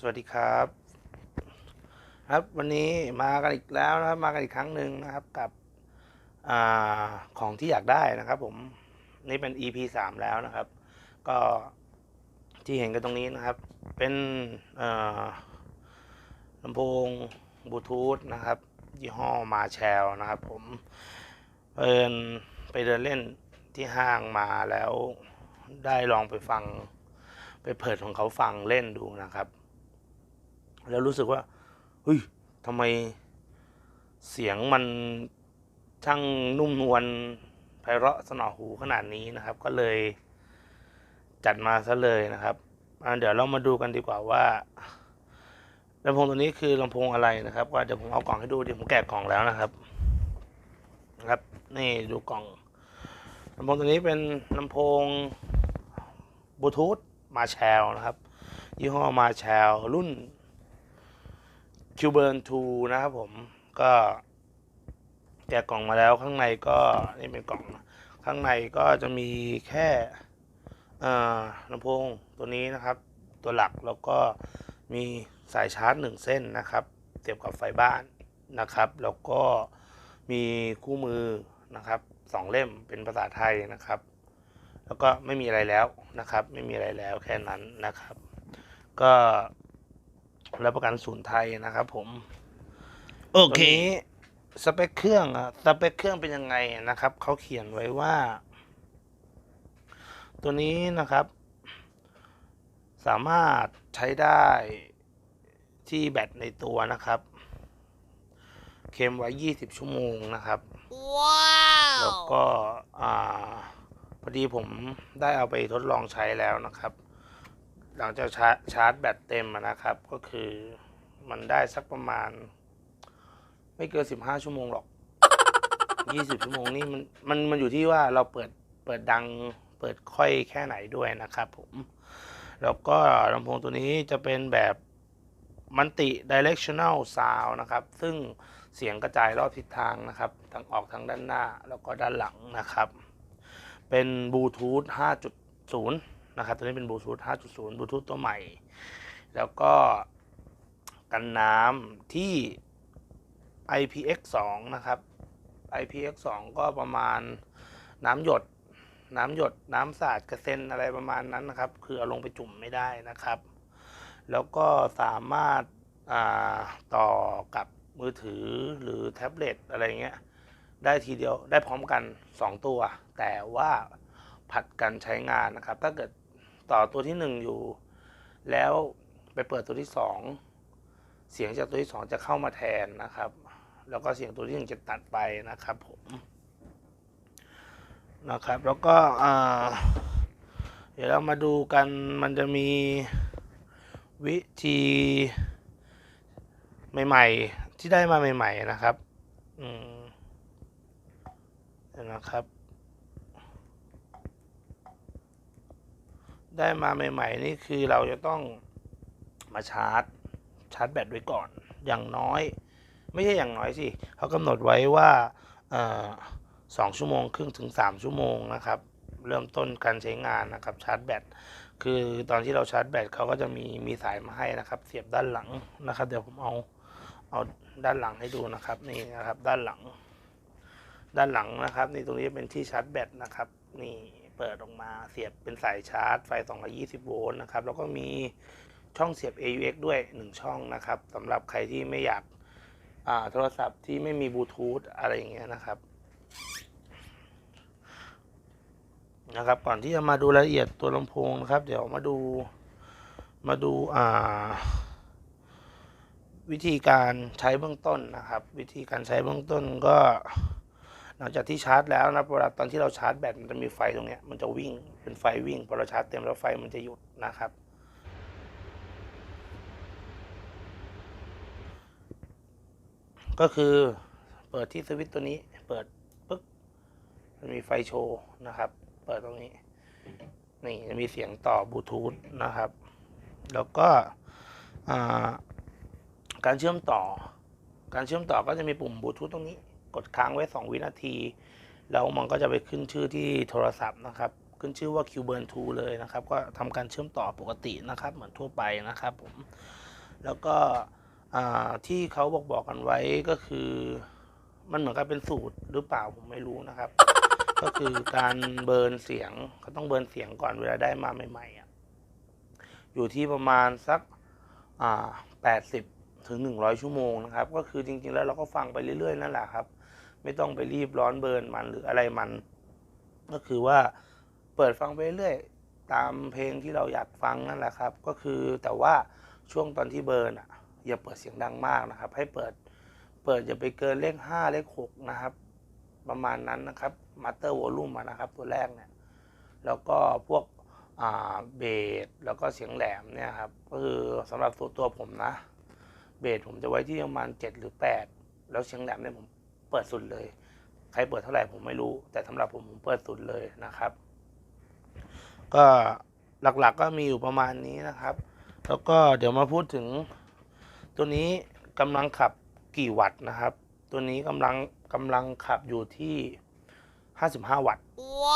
สวัสดีครับ ครับวันนี้มากันอีกแล้วนะครับมากันอีกครั้งหนึ่งนะครับกับอของที่อยากได้นะครับผมนี่เป็น EP สามแล้วนะครับ ก็ที่เห็นกันตรงนี้นะครับ เป็นลำโพงบลูทูธนะครับ ยี่ห้อมาแชลนะครับผมเอินไปเดินเล่นที่ห้างมาแล้วได้ลองไปฟังไปเปิดของเขาฟังเล่นดูนะครับ แล้วรู้สึกว่าเฮ้ยทำไมเสียงมันช่างนุ่มนวลไพเราะสนอหูขนาดนี้นะครับ ก็เลยจัดมาซะเลยนะครับอ่าเดี๋ยวเรามาดูกันดีกว่าว่าลำโพงตัวนี้คือลำโพงอะไรนะครับก็เดี๋ยวผมเอากล่องให้ดูเดี๋ยวผมแกะกล่องแล้วนะครับนะครับ นี่ดูกล่องลำโพงตัวนี้เป็นลำโพงบลูทูธมาแชลนะครับ ยี่ห้อมาแชลรุ่น q b u r n 2นทูนะครับผมก็แกะกล่องมาแล้วข้างในก็นี่เป็นกล่อง ข้างในก็จะมีแค่ลำโพงตัวนี้นะครับ ตัวหลักแล้วก็มีสายชาร์จหนึ่งเส้นนะครับเสียบกับไฟบ้านนะครับ แล้วก็มีคู่มือนะครับสองเล่มเป็นภาษาไทยนะครับ แล้วก็ไม่มีอะไรแล้วนะครับ ไม่มีอะไรแล้วแค่นั้นนะครับ ก็ รับประกันศูนย์ไทยนะครับผมโอเคตัวนี้สเปคเครื่องอะสเปคเครื่องเป็นยังไงนะครับเขาเขียนไว้ว่า ตัวนี้นะครับ สามารถใช้ได้ที่แบตในตัวนะครับเคมไว้ 20 ชั่วโมงนะครับแล้วก็ อ่า พอดีผมได้เอาไปทดลองใช้แล้วนะครับ หลังจากชาร์จชาร์จแบตเต็มนะครับ ก็คือมันได้สักประมาณ ไม่เกิน15ชั่วโมงหรอก20ชั่วโมงนี่มันมันมันอยู่ที่ว่าเราเปิดเปิดดังเปิดค่อยแค่ไหนด้วยนะครับผม แล้วก็ลำโพงตัวนี้จะเป็นแบบมันติ directional sound นะครับ ซึ่งเสียงกระจายรอบทิศทางนะครับทั้งออกทั้งด้านหน้าแล้วก็ด้านหลังนะครับ เป็นบลูทูธ5.0 นะครับตัวนี้เป็นบลูทูธ5.0บลูทูธตัวใหม่ แล้วก็กันน้ำที่ IPX2 นะครับ IPX2 ก็ประมาณน้ำหยด น้ำหยด น้ำสาดกระเซ็นอะไรประมาณนั้นนะครับ คือเอาลงไปจุ่มไม่ได้นะครับ แล้วก็สามารถาต่อกับมือถือหรือแท็บเล็ตอะไรเงี้ย ได้ทีเดียวได้พร้อมกัน 2 ตัว แต่ว่าผัดกันใช้งานนะครับ ถ้าเกิด ต่อตัวที่1อยู่ แล้วไปเปิดตัวที่2เสียงจากตัวที่2จะเข้ามาแทนนะครับ แล้วก็เสียงตัวที่1จะตัดไปนะครับผมนะครับแล้วก็เดี๋ยวเรามาดูกันมันจะมีวิธีใหม่ๆ ที่ได้มาใหม่ ๆ นะครับ อืมนะครับ ได้มาใหม่ ๆ นี่คือเราจะต้องมาชาร์จ ชาร์จแบตไว้ก่อน อย่างน้อย ไม่ใช่อย่างน้อยสิเขากำหนดไว้ว่าสองชั่วโมงครึ่งถึงสามชั่วโมงนะครับ เริ่มต้นการใช้งานนะครับชาร์จแบตคือตอนที่เราชาร์จแบตเขาก็จะมีมีสายมาให้นะครับ เสียบด้านหลังนะครับ เดี๋ยวผมเอาเอาด้านหลังให้ดูนะครับนี่นะครับด้านหลัง ด้านหลังนะครับ นี่ตรงนี้เป็นที่ชาร์จแบตนะครับนี่ เปิดออกมาเสียบเป็นสายชาร์จไฟ 220 โวลต์นะครับ แล้วก็มีช่องเสียบ AUX ด้วย 1 ช่องนะครับสำหรับใครที่ไม่อยากโทรศัพท์ที่ไม่มีบลูทูธอะไรอย่างเงี้ยนะครับนะครับก่อนที่จะมาดูรายละเอียดตัวลำโพงนะครับ เดี๋ยวมาดูมาดูอ่าวิธีการใช้เบื้องต้นนะครับ วิธีการใช้เบื้องต้นก็ หลังจากที่ชาร์จแล้วนะเวลาตอนที่เราชาร์จแบตมันจะมีไฟตรงนี้มันจะวิ่งเป็นไฟวิ่งพอเราชาร์จเต็มแล้วไฟมันจะหยุดนะครับก็คือเปิดที่สวิตช์ตัวนี้เปิดปึ๊กมันมีไฟโชว์นะครับ เปิดตรงนี้ นี่จะมีเสียงต่อบลูทูธนะครับ แล้วก็การเชื่อมต่อ การเชื่อมต่อก็จะมีปุ่มบลูทูธตรงนี้ กดค้างไว้ 2 วินาที แล้วมันก็จะไปขึ้นชื่อที่โทรศัพท์นะครับ ขึ้นชื่อว่า q b u r n 2 เลยนะครับ ก็ทำการเชื่อมต่อปกตินะครับ เหมือนทั่วไปนะครับผม แล้วก็ที่เขาบอกบอกกันไว้ก็คือ มันเหมือนกับเป็นสูตรหรือเปล่าผมไม่รู้นะครับ ก็คือการเบิร์นเสียงก็ต้องเบิร์นเสียงก่อนเวลาได้มาใหม่ๆอะอยู่ที่ประมาณสักอ่าแปดสิบถึงหนึ่งร้อยชั่วโมงนะครับ ก็คือจริงๆแล้วเราก็ฟังไปเรื่อยๆนั่นแหละครับ ไม่ต้องไปรีบร้อนเบิร์นมันหรืออะไรมัน ก็คือว่าเปิดฟังไปเรื่อยตามเพลงที่เราอยากฟังนั่นแหละครับ ก็คือแต่ว่าช่วงตอนที่เบิร์นอะอย่าเปิดเสียงดังมากนะครับ ให้เปิดเปิดอย่าไปเกินเลขห้าเลขหกนะครับ ประมาณนั้นนะครับมาเตอร์วอลลุ่มนะครับตัวแรกเนี่ยแล้วก็พวกเบสแล้วก็เสียงแหลมเนี่ยครับก็คือสำหรับตัวตัวผมนะ เบสผมจะไว้ที่ประมาณเจ็ดหรือแปดแล้วเสียงแหลมเนี่ยผม เปิดสุดเลย ใครเปิดเท่าไหร่ผมไม่รู้ แต่สำหรับผมผมเปิดสุดเลยนะครับ ก็หลักๆก็มีอยู่ประมาณนี้นะครับ แล้วก็เดี๋ยวมาพูดถึง ตัวนี้กำลังขับกี่วัตต์นะครับ ตัวนี้กำลังกำลังขับอยู่ที่ 55 วัตต์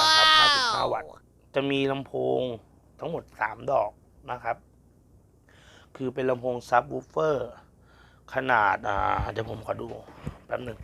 นะครับ55 วัตต์ จะมีลำโพงทั้งหมด 3 ดอกนะครับ คือเป็นลำโพงซับวูฟเฟอร์ขนาดอ่าเดี๋ยวผมขอดูแป๊บหนึ่ง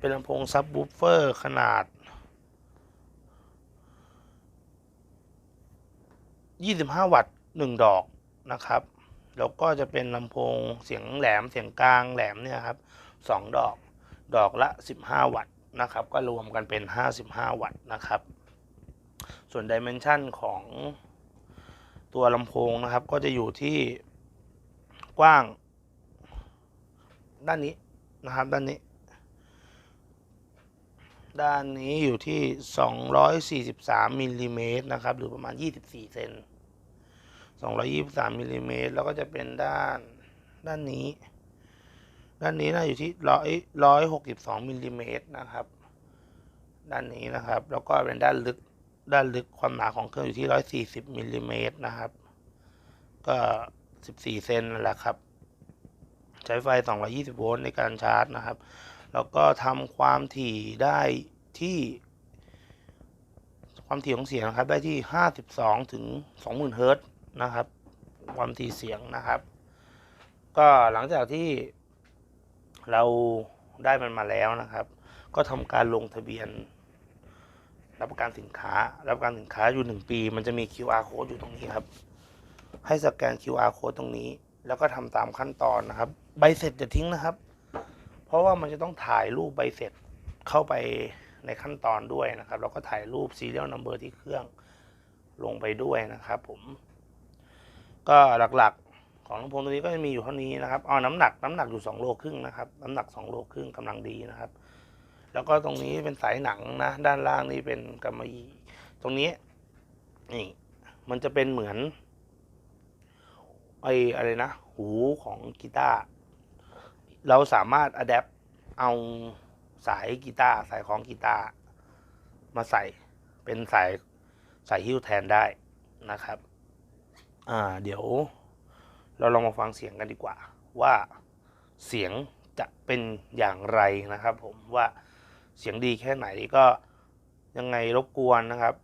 เป็นลำโพงซับวูฟเฟอร์ขนาด 25 วัตต์ 1 ดอกนะครับ แล้วก็จะเป็นลำโพงเสียงแหลมเสียงกลางแหลมเนี่ยครับสองดอก ดอกละ 15 วัตต์นะครับ ก็รวมกันเป็น 55 วัตต์นะครับ ส่วนดิเมนชันของตัวลำโพงนะครับ ก็จะอยู่ที่กว้าง ด้านนี้นะครับ ด้านนี้ ด้านนี้อยู่ที่ 243มิลลิเมตรนะครับ หรือประมาณ 24 เซน223มิลลิเมตรแล้วก็จะเป็นด้านด้านนี้ ด้านนี้นะอยู่ที่ร้อยร้อยหกสิบสองมิลลิเมตรนะครับ ด้านนี้นะครับ แล้วก็เป็นด้านลึกด้านลึกความหนาของเครื่องอยู่ที่ร้อยสี่สิบมิลลิเมตรนะครับ ก็สิบสี่เซนนั่นแหละครับ ใช้ไฟสองร้อยี่สิบโวลต์ในการชาร์จนะครับ แล้วก็ทำความถี่ได้ที่ ความถี่ของเสียงนะครับ ได้ที่ห้าสิบสองถึงสองหมื่นเฮิรตซ์นะครับ ความถี่เสียงนะครับ ก็หลังจากที่เราได้มันมาแล้วนะครับ ก็ทำการลงทะเบียน รับประกันสินค้า รับประกันสินค้าอยู่หนึ่งปี มันจะมี QR code อยู่ตรงนี้ครับ ให้สแกน QR code ตรงนี้ แล้วก็ทำตามขั้นตอนนะครับ ใบเสร็จจะทิ้งนะครับ เพราะว่ามันจะต้องถ่ายรูปใบเสร็จเข้าไปในขั้นตอนด้วยนะครับ แล้วก็ถ่ายรูป serial number ที่เครื่องลงไปด้วยนะครับ ผม ก็หลักๆของลำโพงตัวนี้ก็จะมีอยู่เท่านี้นะครับเอน้ำหนักน้ำหนักอยู่2โลครึ่งนะครับ น้ำหนัก2โลครึ่งกำลังดีนะครับ แล้วก็ตรงนี้เป็นสายหนังนะ ด้านล่างนี่เป็นกำมะหยี่ตรงนี้นี่มันจะเป็นเหมือนไออะไรนะ หูของกีตาร์ เราสามารถอัดแอปเอาสายกีตาร์สายของกีตาร์มาใส่เป็นสายสายฮิ้วแทนได้นะครับ อ่าเดี๋ยว เราลองมาฟังเสียงกันดีกว่า ว่าเสียงจะเป็นอย่างไรนะครับ ผมว่าเสียงดีแค่ไหนก็ยังไงรบกวนนะครับ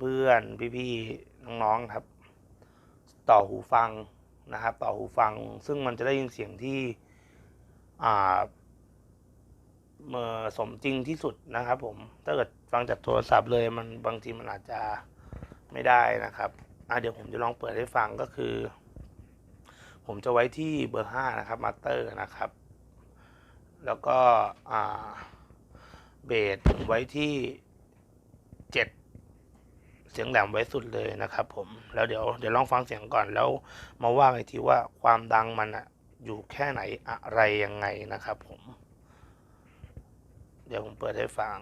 เพื่อนๆพี่ๆน้องๆครับ ต่อหูฟังนะครับ ต่อหูฟัง ซึ่งมันจะได้ยินเสียงที่ สมจริงที่สุดนะครับ ผม ถ้าเกิดฟังจากโทรศัพท์เลยมันบางทีมันอาจจะไม่ได้นะครับอะเดี๋ยวผมจะลองเปิดให้ฟังก็คือ ผมจะไว้ที่เบอร์ห้านะครับมาสเตอร์นะครับ แล้วก็อ่าเบสผมไว้ที่เจ็ดเสียงแหลมไว้สุดเลยนะครับ ผมแล้วเดี๋ยวเดี๋ยวลองฟังเสียงก่อนแล้วมาว่ากันอีกทีว่าความดังมันอะ อยู่แค่ไหนอะไรยังไงนะครับผม เดี๋ยวผมเปิดให้ฟัง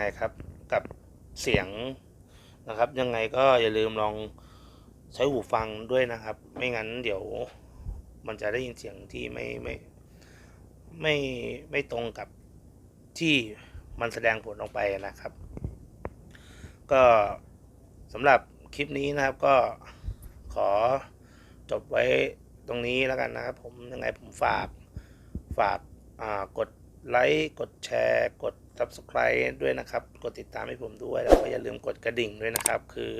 ไงครับ กับเสียงนะครับ ยังไงก็อย่าลืมลองใช้หูฟังด้วยนะครับ ไม่งั้นเดี๋ยวมันจะได้ยินเสียงที่ไม่ไม่ไม่ไม่ตรงกับที่มันแสดงผลออกไปนะครับ ก็สำหรับคลิปนี้นะครับก็ขอจบไว้ตรงนี้แล้วกันนะครับ ผมยังไงผมฝากฝากกดไลค์กดแชร์กด subscribe ด้วยนะครับ กดติดตามให้ผมด้วย แล้วก็อย่าลืมกดกระดิ่งด้วยนะครับ คือ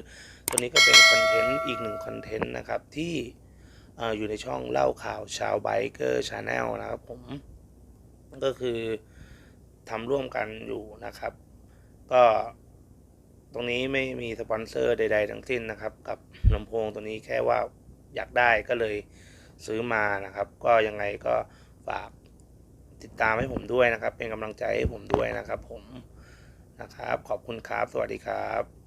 ตัวนี้ก็เป็นคอนเทนต์อีกหนึ่งคอนเทนต์นะครับที่ออยู่ในช่องเล่าข่าวชาวไบเกอร์ชาแนลนะครับผมก็คือทำร่วมกันอยู่นะครับ ก็ตรงนี้ไม่มีสปอนเซอร์ใด ๆ ทั้งสิ้นนะครับ กับลำโพงตัวนี้แค่ว่าอยากได้ก็เลยซื้อมานะครับ ก็ยังไงก็ฝาก ติดตามให้ผมด้วยนะครับ เป็นกำลังใจให้ผมด้วยนะครับ ผมนะครับ ขอบคุณครับ สวัสดีครับ